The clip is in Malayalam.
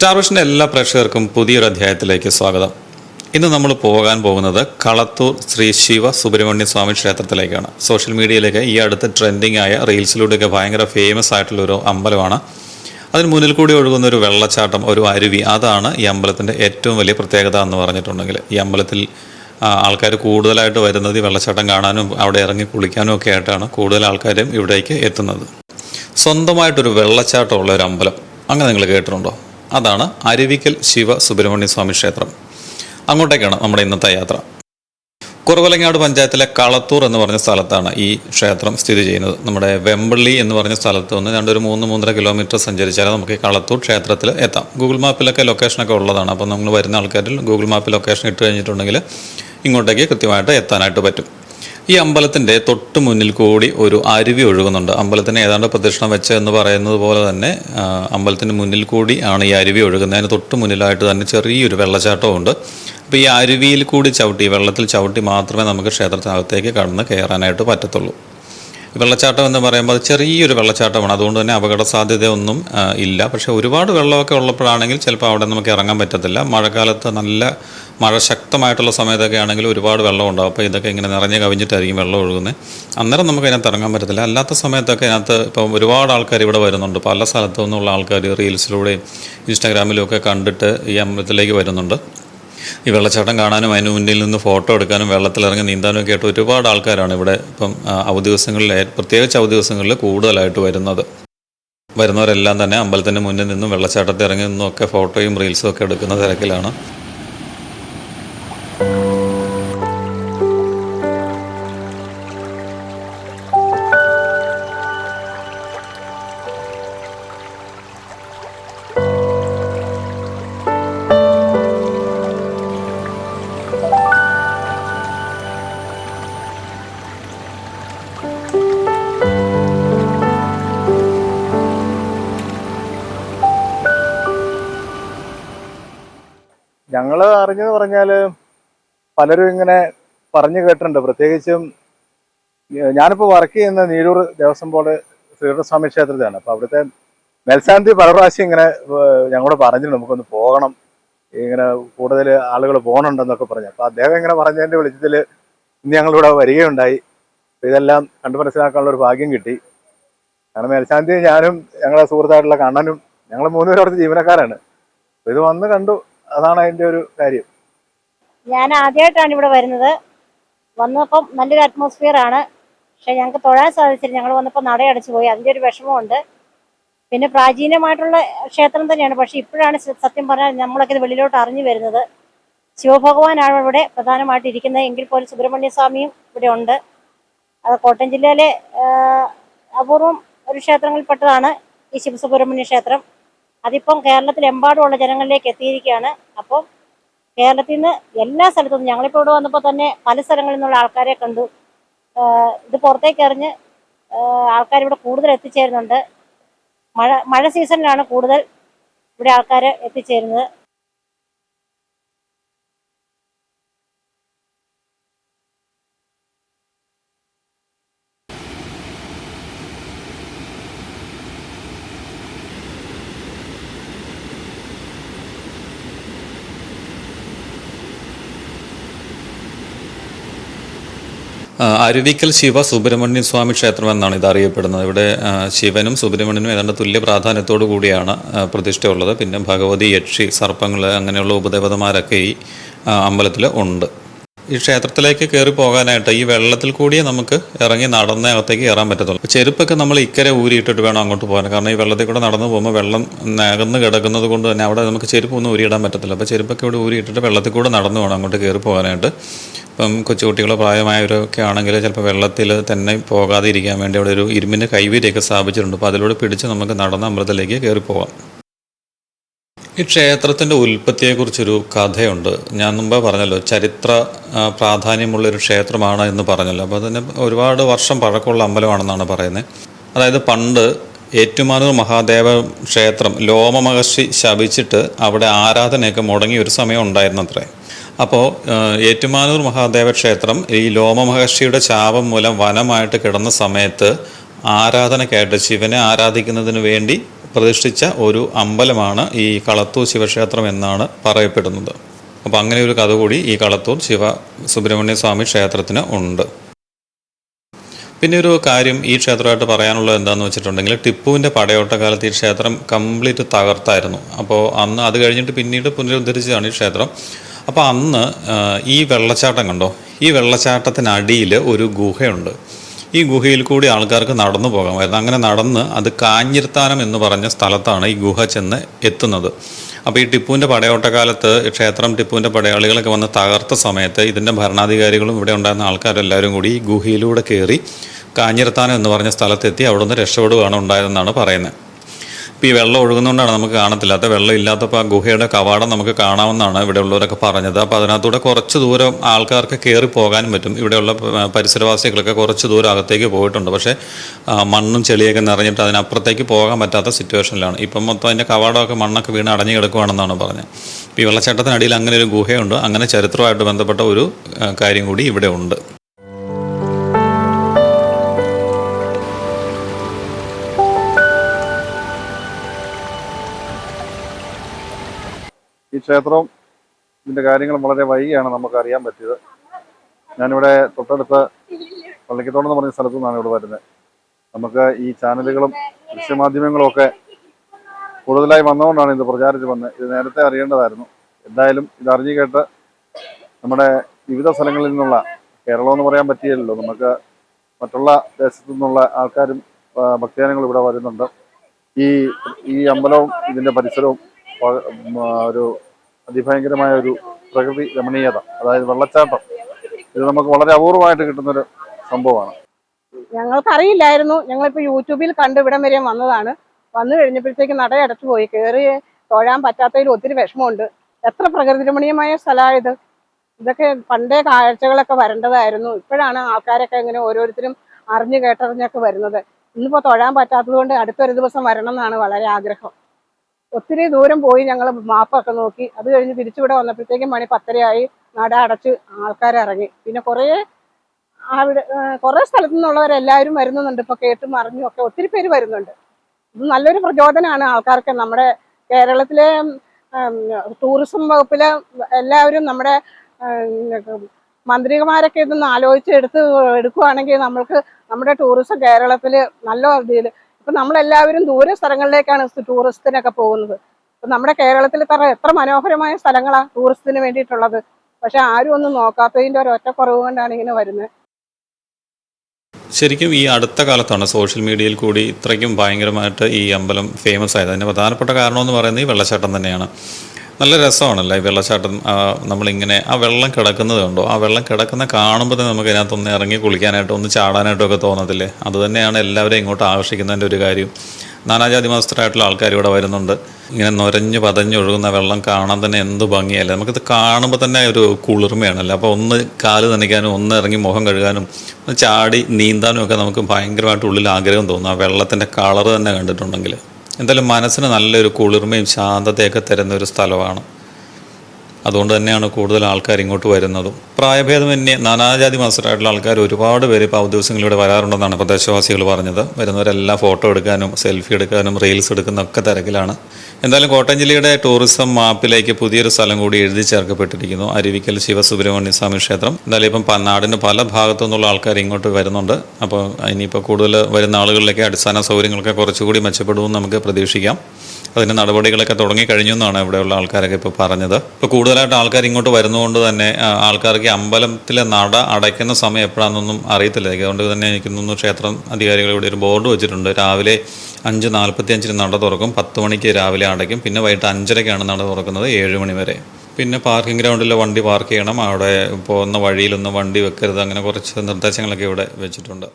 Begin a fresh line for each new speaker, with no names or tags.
സ്റ്റാർ എല്ലാ പ്രേക്ഷകർക്കും പുതിയൊരു അധ്യായത്തിലേക്ക് സ്വാഗതം. ഇന്ന് നമ്മൾ പോകാൻ പോകുന്നത് കളത്തൂർ ശ്രീ ശിവ സുബ്രഹ്മണ്യ സ്വാമി ക്ഷേത്രത്തിലേക്കാണ്. സോഷ്യൽ മീഡിയയിലേക്ക് ഈ അടുത്ത് ട്രെൻഡിങ് ആയ റീൽസിലൂടെയൊക്കെ ഭയങ്കര ഫേമസ് ആയിട്ടുള്ള ഒരു അമ്പലമാണ്. അതിന് മുന്നിൽ കൂടി ഒഴുകുന്ന ഒരു വെള്ളച്ചാട്ടം ഒരു അരുവി അതാണ് ഈ അമ്പലത്തിന്റെ ഏറ്റവും വലിയ പ്രത്യേകത എന്ന് പറഞ്ഞിട്ടുണ്ടെങ്കിൽ. ഈ അമ്പലത്തിൽ ആൾക്കാർ കൂടുതലായിട്ട് വരുന്നത് ഈ വെള്ളച്ചാട്ടം കാണാനും അവിടെ ഇറങ്ങി കുളിക്കാനും ഒക്കെ ആയിട്ടാണ് കൂടുതൽ ആൾക്കാരും ഇവിടേക്ക് എത്തുന്നത്. സ്വന്തമായിട്ടൊരു വെള്ളച്ചാട്ടമുള്ള ഒരു അമ്പലം. അങ്ങനെ നിങ്ങൾ കേട്ടിട്ടുണ്ടോ? അതാണ് അരുവിക്കൽ ശിവ സുബ്രഹ്മണ്യ സ്വാമി ക്ഷേത്രം. അങ്ങോട്ടേക്കാണ് നമ്മുടെ ഇന്നത്തെ യാത്ര. കുറവലങ്ങാട് പഞ്ചായത്തിലെ കളത്തൂർ എന്ന് പറഞ്ഞ സ്ഥലത്താണ് ഈ ക്ഷേത്രം സ്ഥിതി ചെയ്യുന്നത്. നമ്മുടെ വെമ്പള്ളി എന്ന് പറഞ്ഞ സ്ഥലത്ത് നിന്ന് രണ്ട് ഒരു മൂന്ന് മൂന്നര കിലോമീറ്റർ സഞ്ചരിച്ചാൽ നമുക്ക് ഈ കളത്തൂർ ക്ഷേത്രത്തിൽ എത്താം. ഗൂഗിൾ മാപ്പിലൊക്കെ ലൊക്കേഷനൊക്കെ ഉള്ളതാണ്. അപ്പോൾ നമ്മൾ വരുന്ന ആൾക്കാരിൽ ഗൂഗിൾ മാപ്പിൽ ലൊക്കേഷൻ ഇട്ട് കഴിഞ്ഞിട്ടുണ്ടെങ്കിൽ ഇങ്ങോട്ടേക്ക് കൃത്യമായിട്ട് എത്താനായിട്ട് പറ്റും. ഈ അമ്പലത്തിന്റെ തൊട്ട് മുന്നിൽ കൂടി ഒരു അരുവി ഒഴുകുന്നുണ്ട്. അമ്പലത്തിന് ഏതാണ്ട് പ്രദക്ഷിണം വെച്ച എന്ന് പറയുന്നത് പോലെ തന്നെ അമ്പലത്തിന് മുന്നിൽ കൂടി ആണ് ഈ അരുവി ഒഴുകുന്നത്. അതിന് തൊട്ട് മുന്നിലായിട്ട് തന്നെ ചെറിയൊരു വെള്ളച്ചാട്ടവും ഉണ്ട് അപ്പോൾ ഈ അരുവിയിൽ കൂടി ചവിട്ടി വെള്ളത്തിൽ ചവിട്ടി മാത്രമേ നമുക്ക് ക്ഷേത്രത്തിനകത്തേക്ക് കടന്ന് കയറാനായിട്ട് പറ്റത്തുള്ളൂ. വെള്ളച്ചാട്ടം എന്ന് പറയുമ്പോൾ അത് ചെറിയൊരു വെള്ളച്ചാട്ടമാണ്. അതുകൊണ്ട് തന്നെ അപകട സാധ്യതയൊന്നും ഇല്ല. പക്ഷേ ഒരുപാട് വെള്ളമൊക്കെ ഉള്ളപ്പോഴാണെങ്കിൽ ചിലപ്പോൾ അവിടെ നമുക്ക് ഇറങ്ങാൻ പറ്റത്തില്ല. മഴക്കാലത്ത് നല്ല മഴ ശക്തമായിട്ടുള്ള സമയത്തൊക്കെ ആണെങ്കിൽ ഒരുപാട് വെള്ളം ഉണ്ടാവും. അപ്പോൾ ഇതൊക്കെ ഇങ്ങനെ നിറഞ്ഞ് കവിഞ്ഞിട്ടായിരിക്കും വെള്ളം ഒഴുകുന്നത്. അന്നേരം നമുക്ക് അതിനകത്ത് ഇറങ്ങാൻ പറ്റത്തില്ല. അല്ലാത്ത സമയത്തൊക്കെ അതിനകത്ത് ഇപ്പം ഒരുപാട് ആൾക്കാർ ഇവിടെ വരുന്നുണ്ട്. പല സ്ഥലത്തു നിന്നുള്ള ആൾക്കാർ റീൽസിലൂടെയും ഇൻസ്റ്റാഗ്രാമിലും ഒക്കെ കണ്ടിട്ട് ഈ അമ്പലത്തിലേക്ക് വരുന്നുണ്ട്. ഈ വെള്ളച്ചാട്ടം കാണാനും അതിന് മുന്നിൽ നിന്ന് ഫോട്ടോ എടുക്കാനും വെള്ളത്തിലിറങ്ങി നീന്താനും ഒക്കെ ആയിട്ട് ഒരുപാട് ആൾക്കാരാണ് ഇവിടെ ഇപ്പം ആ, അവധി ദിവസങ്ങളിൽ ഏ- പ്രത്യേകിച്ച് അവധി ദിവസങ്ങളിൽ കൂടുതലായിട്ട് വരുന്നത്. വരുന്നവരെല്ലാം തന്നെ അമ്പലത്തിന്റെ മുന്നിൽ നിന്നും വെള്ളച്ചാട്ടത്തിൽ ഇറങ്ങി നിന്നും ഒക്കെ ഫോട്ടോയും റീൽസും ഒക്കെ എടുക്കുന്ന തിരക്കിലാണ്.
ഞങ്ങൾ അറിഞ്ഞത് പറഞ്ഞാൽ പലരും ഇങ്ങനെ പറഞ്ഞു കേട്ടിട്ടുണ്ട്. പ്രത്യേകിച്ചും ഞാനിപ്പോൾ ഞാനിപ്പോ വർക്ക് ചെയ്യുന്ന നീരൂർ ദേവസ്വം ബോർഡ് ശ്രീകൃഷ്ണസ്വാമി ക്ഷേത്രത്തിലാണ്. അപ്പോൾ അവിടുത്തെ മേൽശാന്തി പല പ്രാവശ്യം ഇങ്ങനെ ഞങ്ങളോട് പറഞ്ഞിട്ടുണ്ട് നമുക്കൊന്ന് പോകണം. ഇങ്ങനെ കൂടുതൽ ആളുകൾ പോകണുണ്ടെന്നൊക്കെ പറഞ്ഞു. അപ്പോൾ അദ്ദേഹം ഇങ്ങനെ പറഞ്ഞതിന്റെ വെളിച്ചത്തിൽ ഇന്ന് ഞങ്ങളിവിടെ വരികയുണ്ടായി. ഇതെല്ലാം കണ്ടു മനസ്സിലാക്കാനുള്ള ഒരു ഭാഗ്യം കിട്ടി. കാരണം മേൽശാന്തി ഞാനും ഞങ്ങളുടെ സുഹൃത്തായിട്ടുള്ള കണ്ണനും ഞങ്ങൾ മൂന്നുപേരും അവിടുത്തെ ജീവനക്കാരാണ്. ഇത് വന്ന് കണ്ടു. അതാണ് അതിന്റെ ഒരു കാര്യം.
ഞാൻ ആദ്യമായിട്ടാണ് ഇവിടെ വരുന്നത്. വന്നപ്പം നല്ലൊരു അറ്റ്മോസ്ഫിയർ ആണ്. പക്ഷെ ഞങ്ങൾക്ക് തൊഴാൻ സാധിച്ചില്ല. ഞങ്ങൾ വന്നപ്പോൾ നടയടച്ചു പോയി. അതിന്റെ ഒരു വിഷമമുണ്ട്. പിന്നെ പ്രാചീനമായിട്ടുള്ള ക്ഷേത്രം തന്നെയാണ്. പക്ഷെ ഇപ്പോഴാണ് സത്യം പറഞ്ഞാൽ നമ്മളൊക്കെ ഇത് വെളിയിലോട്ട് അറിഞ്ഞു വരുന്നത്. ശിവഭഗവാനാണ് ഇവിടെ പ്രധാനമായിട്ട് ഇരിക്കുന്നത്. എങ്കിൽ പോലും സുബ്രഹ്മണ്യ സ്വാമിയും ഇവിടെ ഉണ്ട്. അത് കോട്ടയം ജില്ലയിലെ അപൂർവം ഒരു ക്ഷേത്രങ്ങളിൽപ്പെട്ടതാണ് ഈ ശിവസുബ്രഹ്മണ്യ ക്ഷേത്രം. അതിപ്പം കേരളത്തിലെമ്പാടുമുള്ള ജനങ്ങളിലേക്ക് എത്തിയിരിക്കുകയാണ്. അപ്പം കേരളത്തിൽ നിന്ന് എല്ലാ സ്ഥലത്തും ഞങ്ങളിപ്പോൾ ഇവിടെ വന്നപ്പോൾ തന്നെ പല സ്ഥലങ്ങളിൽ നിന്നുള്ള ആൾക്കാരെ കണ്ടു. ഇത് പുറത്തേക്ക് എറിഞ്ഞ് ആൾക്കാർ ഇവിടെ കൂടുതൽ എത്തിച്ചേരുന്നുണ്ട്. മഴ മഴ സീസണിലാണ് കൂടുതൽ ഇവിടെ ആൾക്കാർ എത്തിച്ചേരുന്നത്.
അരുവിക്കൽ ശിവ സുബ്രഹ്മണ്യ സ്വാമി ക്ഷേത്രം എന്നാണ് ഇത് അറിയപ്പെടുന്നത്. ഇവിടെ ശിവനും സുബ്രഹ്മണ്യനും ഏതാണ്ട് തുല്യ പ്രാധാന്യത്തോടു കൂടിയാണ് പ്രതിഷ്ഠയുള്ളത് പിന്നെ ഭഗവതി യക്ഷി സർപ്പങ്ങൾ അങ്ങനെയുള്ള ഉപദേവതമാരൊക്കെ ഈ അമ്പലത്തിൽ ഉണ്ട്. ഈ ക്ഷേത്രത്തിലേക്ക് കയറി പോകാനായിട്ട് ഈ വെള്ളത്തിൽ കൂടിയേ നമുക്ക് ഇറങ്ങി നടന്ന അകത്തേക്ക് കയറാൻ പറ്റത്തുള്ളൂ. ചെരുപ്പൊക്കെ നമ്മൾ ഇക്കരെ ഊരിയിട്ടിട്ട് വേണം അങ്ങോട്ട് പോകാൻ. കാരണം ഈ വെള്ളത്തിൽ കൂടെ നടന്നു പോകുമ്പോൾ വെള്ളം നകന്ന് കിടക്കുന്നത് കൊണ്ട് തന്നെ അവിടെ നമുക്ക് ചെരുപ്പൊന്നും ഊരിയിടാൻ പറ്റത്തില്ല. അപ്പോൾ ചെരുപ്പൊക്കെ ഇവിടെ ഊരിയിട്ടിട്ട് വെള്ളത്തിൽ കൂടെ നടന്നു വേണം അങ്ങോട്ട് കയറി പോകാനായിട്ട്. ഇപ്പം കൊച്ചുകുട്ടികളോ പ്രായമായവരൊക്കെ ആണെങ്കിൽ ചിലപ്പോൾ വെള്ളത്തിൽ തന്നെ പോകാതെ ഇരിക്കാൻ വേണ്ടി അവിടെ ഒരു ഇരുമ്പിന്റെ കൈവീരൊക്കെ സ്ഥാപിച്ചിട്ടുണ്ട്. അപ്പോൾ അതിലൂടെ പിടിച്ച് നമുക്ക് നടന്ന അമ്പലത്തിലേക്ക് കയറി പോകാം. ഈ ക്ഷേത്രത്തിന്റെ ഉൽപ്പത്തിയെക്കുറിച്ചൊരു കഥയുണ്ട്. ഞാൻ മുമ്പേ പറഞ്ഞല്ലോ ചരിത്ര പ്രാധാന്യമുള്ളൊരു ക്ഷേത്രമാണ് എന്ന് പറഞ്ഞല്ലോ. അപ്പോൾ അതിന് ഒരുപാട് വർഷം പഴക്കമുള്ള അമ്പലമാണെന്നാണ് പറയുന്നത്. അതായത് പണ്ട് ഏറ്റുമാനൂർ മഹാദേവ ക്ഷേത്രം ലോമ മഹർഷി ശപിച്ചിട്ട് അവിടെ ആരാധനയൊക്കെ മുടങ്ങി ഒരു സമയം ഉണ്ടായിരുന്നത്രേ. അപ്പോൾ ഏറ്റുമാനൂർ മഹാദേവ ക്ഷേത്രം ഈ ലോമ മഹർഷിയുടെ ശാപം മൂലം വനമായിട്ട് കിടന്ന സമയത്ത് ആരാധനയ്ക്കായിട്ട് ശിവനെ ആരാധിക്കുന്നതിന് വേണ്ടി പ്രതിഷ്ഠിച്ച ഒരു അമ്പലമാണ് ഈ കളത്തൂർ ശിവക്ഷേത്രം എന്നാണ് പറയപ്പെടുന്നത്. അപ്പോൾ അങ്ങനെ ഒരു കഥ കൂടി ഈ കളത്തൂർ ശിവ സുബ്രഹ്മണ്യ സ്വാമി ക്ഷേത്രത്തിന് ഉണ്ട്. പിന്നെ ഒരു കാര്യം ഈ ക്ഷേത്രമായിട്ട് പറയാനുള്ളത് എന്താണെന്ന് വെച്ചിട്ടുണ്ടെങ്കിൽ ടിപ്പുവിന്റെ പടയോട്ട കാലത്ത് ഈ ക്ഷേത്രം കംപ്ലീറ്റ് തകർത്തായിരുന്നു. അപ്പോൾ അന്ന് അത് കഴിഞ്ഞിട്ട് പിന്നീട് പുനരുദ്ധരിച്ചതാണ് ഈ ക്ഷേത്രം. അപ്പോൾ അന്ന് ഈ വെള്ളച്ചാട്ടം കണ്ടോ? ഈ വെള്ളച്ചാട്ടത്തിനടിയിൽ ഒരു ഗുഹയുണ്ട്. ഈ ഗുഹയിൽ കൂടി ആൾക്കാർക്ക് നടന്നു പോകാമായിരുന്നു അങ്ങനെ നടന്ന് അത് കാഞ്ഞിർത്താനം എന്ന് പറഞ്ഞ സ്ഥലത്താണ് ഈ ഗുഹ ചെന്ന് എത്തുന്നത്. അപ്പോൾ ഈ ടിപ്പുവിന്റെ പടയോട്ടക്കാലത്ത് ക്ഷേത്രം ടിപ്പുവിന്റെ പടയാളികളൊക്കെ വന്ന് തകർത്ത സമയത്ത് ഇതിന്റെ ഭരണാധികാരികളും ഇവിടെ ഉണ്ടായിരുന്ന ആൾക്കാരെല്ലാവരും കൂടി ഈ ഗുഹയിലൂടെ കയറി കാഞ്ഞിരത്താനം എന്ന് പറഞ്ഞ സ്ഥലത്തെത്തി അവിടെ നിന്ന് രക്ഷപ്പെടുകയാണ് ഉണ്ടായതെന്നാണ് പറയുന്നത്. ഇപ്പോൾ ഈ വെള്ളം ഒഴുകുന്നതുകൊണ്ടാണ് നമുക്ക് കാണത്തില്ലാത്ത വെള്ളം ഇല്ലാത്തപ്പോൾ ആ ഗുഹയുടെ കവാടം നമുക്ക് കാണാമെന്നാണ് ഇവിടെയുള്ളവരൊക്കെ പറഞ്ഞത്. അപ്പോൾ അതിനകത്തൂടെ കുറച്ച് ദൂരം ആൾക്കാർക്ക് കയറി പോകാനും പറ്റും. ഇവിടെയുള്ള പരിസരവാസികളൊക്കെ കുറച്ച് ദൂരം അകത്തേക്ക് പോയിട്ടുണ്ട്. പക്ഷേ മണ്ണും ചെളിയൊക്കെ നിറഞ്ഞിട്ട് അതിനപ്പുറത്തേക്ക് പോകാൻ പറ്റാത്ത സിറ്റുവേഷനിലാണ്. ഇപ്പം മൊത്തം അതിന്റെ കവാടമൊക്കെ മണ്ണൊക്കെ വീണ് അടഞ്ഞു കിടക്കുവാണെന്നാണ് പറഞ്ഞത്. ഇപ്പോൾ ഈ വെള്ളച്ചാട്ടത്തിനടിയിൽ അങ്ങനെ ഒരു ഗുഹയുണ്ട്. അങ്ങനെ ചരിത്രമായിട്ട് ബന്ധപ്പെട്ട ഒരു കാര്യം കൂടി ഇവിടെ ഉണ്ട്.
ക്ഷേത്രവും ഇതിന്റെ കാര്യങ്ങൾ വളരെ വൈകിയാണ് നമുക്ക് അറിയാൻ പറ്റിയത്. ഞാനിവിടെ തൊട്ടടുത്ത് പള്ളിക്കത്തോട് എന്ന് പറഞ്ഞ സ്ഥലത്തു നിന്നാണ് ഇവിടെ വരുന്നത്. നമുക്ക് ഈ ചാനലുകളും ദൃശ്യമാധ്യമങ്ങളും ഒക്കെ കൂടുതലായി വന്നുകൊണ്ടാണ് ഇത് പ്രചാരിച്ച് വന്നത്. ഇത് നേരത്തെ അറിയേണ്ടതായിരുന്നു. എന്തായാലും ഇത് അറിഞ്ഞു കേട്ട് നമ്മുടെ വിവിധ സ്ഥലങ്ങളിൽ നിന്നുള്ള കേരളം എന്ന് പറയാൻ പറ്റിയല്ലോ. നമുക്ക് മറ്റുള്ള ദേശത്തു നിന്നുള്ള ആൾക്കാരും ഭക്തജനങ്ങൾ ഇവിടെ വരുന്നുണ്ട്. ഈ ഈ അമ്പലവും ഇതിന്റെ പരിസരവും ഒരു അതിഭയങ്കരമായ ഒരു പ്രകൃതി രമണീയത അതായത് വെള്ളച്ചാട്ടം. ഇത് നമുക്ക് വളരെ അപൂർവമായിട്ട് കിട്ടുന്നൊരു സംഭവമാണ്.
ഞങ്ങൾക്കറിയില്ലായിരുന്നു. ഞങ്ങളിപ്പോൾ യൂട്യൂബിൽ കണ്ട് ഇവിടം വരെയും വന്നതാണ്. വന്നു കഴിഞ്ഞപ്പോഴത്തേക്ക് നട അടച്ചു പോയി. കയറി തൊഴാൻ പറ്റാത്തതിൽ ഒത്തിരി വിഷമമുണ്ട്. എത്ര പ്രകൃതി രമണീയമായ സ്ഥലമായത് ഇതൊക്കെ പണ്ടേ കാഴ്ചകളൊക്കെ വരേണ്ടതായിരുന്നു. ഇപ്പോഴാണ് ആൾക്കാരൊക്കെ ഇങ്ങനെ ഓരോരുത്തരും അറിഞ്ഞു കേട്ടറിഞ്ഞൊക്കെ വരുന്നത്. ഇന്നിപ്പോൾ തൊഴാൻ പറ്റാത്തത് കൊണ്ട് അടുത്തൊരു ദിവസം വരണം എന്നാണ് വളരെ ആഗ്രഹം. ഒത്തിരി ദൂരം പോയി ഞങ്ങൾ മാപ്പൊക്കെ നോക്കി. അത് കഴിഞ്ഞ് തിരിച്ചിവിടെ വന്നപ്പോഴത്തേക്കും മണി പത്തരയായി. നട അടച്ച് ആൾക്കാർ ഇറങ്ങി. പിന്നെ കുറേ അവിടെ കുറേ സ്ഥലത്തു നിന്നുള്ളവരെല്ലാവരും വരുന്നുണ്ട്. ഇപ്പോൾ കേട്ടും അറിഞ്ഞും ഒക്കെ ഒത്തിരി പേര് വരുന്നുണ്ട്. ഇത് നല്ലൊരു പ്രചോദനമാണ് ആൾക്കാർക്ക്. നമ്മുടെ കേരളത്തിലെ ടൂറിസം വകുപ്പിലെ എല്ലാവരും നമ്മുടെ മന്ത്രിമാരൊക്കെ ഇതൊന്ന് ആലോചിച്ച് എടുത്ത് എടുക്കുവാണെങ്കിൽ നമ്മൾക്ക് നമ്മുടെ ടൂറിസം കേരളത്തിൽ നല്ല രീതിയിൽ ഇപ്പൊ നമ്മളെല്ലാവരും ദൂര സ്ഥലങ്ങളിലേക്കാണ് ടൂറിസ്റ്റിനൊക്കെ പോകുന്നത്. നമ്മുടെ കേരളത്തിൽ തറ എത്ര മനോഹരമായ സ്ഥലങ്ങളാണ് ടൂറിസ്റ്റിന് വേണ്ടിയിട്ടുള്ളത്. പക്ഷെ ആരും ഒന്നും നോക്കാത്തതിന്റെ ഒരു ഒറ്റക്കുറവ് കൊണ്ടാണ് ഇങ്ങനെ വരുന്നത്.
ശരിക്കും ഈ അടുത്ത കാലത്താണ് സോഷ്യൽ മീഡിയയിൽ കൂടി ഇത്രയ്ക്കും ഭയങ്കരമായിട്ട് ഈ അമ്പലം ഫേമസ് ആയത്. അതിന്റെ പ്രധാനപ്പെട്ട കാരണം എന്ന് പറയുന്നത് ഈ വെള്ളച്ചാട്ടം തന്നെയാണ്. നല്ല രസമാണല്ലോ ഈ വെള്ളച്ചാട്ടം? നമ്മളിങ്ങനെ ആ വെള്ളം കിടക്കുന്നത് കണ്ടോ? ആ വെള്ളം കിടക്കുന്ന കാണുമ്പോൾ തന്നെ നമുക്ക് അതിനകത്ത് ഒന്ന് ഇറങ്ങി കുളിക്കാനായിട്ട് ഒന്ന് ചാടാനായിട്ടോ ഒക്കെ തോന്നത്തില്ലേ? അത് തന്നെയാണ് എല്ലാവരെയും ഇങ്ങോട്ട് ആകർഷിക്കുന്നതിന്റെ ഒരു കാര്യം. നാനാജാതി മതസ്ഥരായിട്ടുള്ള ആൾക്കാർ ഇവിടെ വരുന്നുണ്ട്. ഇങ്ങനെ നൊരഞ്ഞ് പതഞ്ഞൊഴുകുന്ന വെള്ളം കാണാൻ തന്നെ എന്ത് ഭംഗിയല്ലേ? നമുക്കിത് കാണുമ്പോൾ തന്നെ ഒരു കുളിർമയാണല്ലോ? അപ്പോൾ ഒന്ന് കാൽ നനയ്ക്കാനും ഒന്ന് ഇറങ്ങി മുഖം കഴുകാനും ഒന്ന് ചാടി നീന്താനും ഒക്കെ നമുക്ക് ഭയങ്കരമായിട്ട് ഉള്ളിൽ ആഗ്രഹം തോന്നും. ആ വെള്ളത്തിന്റെ കളറ് തന്നെ കണ്ടിട്ടുണ്ടെങ്കിൽ. എന്തായാലും മനസ്സിന് നല്ലൊരു കുളിർമയും ശാന്തതയൊക്കെ തരുന്ന ഒരു സ്ഥലമാണ്. അതുകൊണ്ട് തന്നെയാണ് കൂടുതൽ ആൾക്കാർ ഇങ്ങോട്ട് വരുന്നതും. പ്രായഭേദമന്യേ നാനാജാതി മത്സരമായിട്ടുള്ള ആൾക്കാർ ഒരുപാട് പേര് ഇപ്പോൾ ദിവസങ്ങളിലൂടെ വരാറുണ്ടെന്നാണ് പ്രദേശവാസികൾ പറഞ്ഞത്. വരുന്നവരെല്ലാം ഫോട്ടോ എടുക്കാനും സെൽഫി എടുക്കാനും റീൽസ് എടുക്കുന്ന ഒക്കെ തിരക്കിലാണ്. എന്തായാലും കോട്ടയം ജില്ലയുടെ ടൂറിസം മാപ്പിലേക്ക് പുതിയൊരു സ്ഥലം കൂടി എഴുതി ചേർക്കപ്പെട്ടിരിക്കുന്നു. അരുവിക്കൽ ശിവസുബ്രഹ്മണ്യ സ്വാമി ക്ഷേത്രം. എന്തായാലും ഇപ്പം നാടിന് പല ഭാഗത്തു നിന്നുള്ള ആൾക്കാർ ഇങ്ങോട്ട് വരുന്നുണ്ട്. അപ്പോൾ ഇനിയിപ്പോൾ കൂടുതൽ വരുന്ന ആളുകളിലേക്ക് അടിസ്ഥാന സൗകര്യങ്ങളൊക്കെ കുറച്ചുകൂടി മെച്ചപ്പെടുമെന്ന് നമുക്ക് പ്രതീക്ഷിക്കാം. അതിന്റെ നടപടികളൊക്കെ തുടങ്ങി കഴിഞ്ഞു എന്നാണ് ഇവിടെയുള്ള ആൾക്കാരൊക്കെ ഇപ്പോൾ പറഞ്ഞത്. ഇപ്പോൾ കൂടുതലായിട്ട് ആൾക്കാർ ഇങ്ങോട്ട് വരുന്നതുകൊണ്ട് തന്നെ ആൾക്കാർക്ക് അമ്പലത്തിലെ നട അടയ്ക്കുന്ന സമയം എപ്പോഴാണെന്നൊന്നും അറിയത്തില്ല. അതുകൊണ്ട് തന്നെ എനിക്ക് ക്ഷേത്രം അധികാരികൾ ഇവിടെ ഒരു ബോർഡ് വെച്ചിട്ടുണ്ട്. രാവിലെ അഞ്ച് നാൽപ്പത്തി അഞ്ചിന് നട തുറക്കും. പത്ത് മണിക്ക് രാവിലെ അടയ്ക്കും. പിന്നെ വൈകിട്ട് അഞ്ചരയ്ക്കാണ് നട തുറക്കുന്നത് ഏഴ് മണി വരെ. പിന്നെ പാർക്കിംഗ് ഗ്രൗണ്ടിൽ വണ്ടി പാർക്ക് ചെയ്യണം. അവിടെ പോകുന്ന വഴിയിലൊന്നും വണ്ടി വെക്കരുത്. അങ്ങനെ കുറച്ച് നിർദ്ദേശങ്ങളൊക്കെ ഇവിടെ വെച്ചിട്ടുണ്ട്.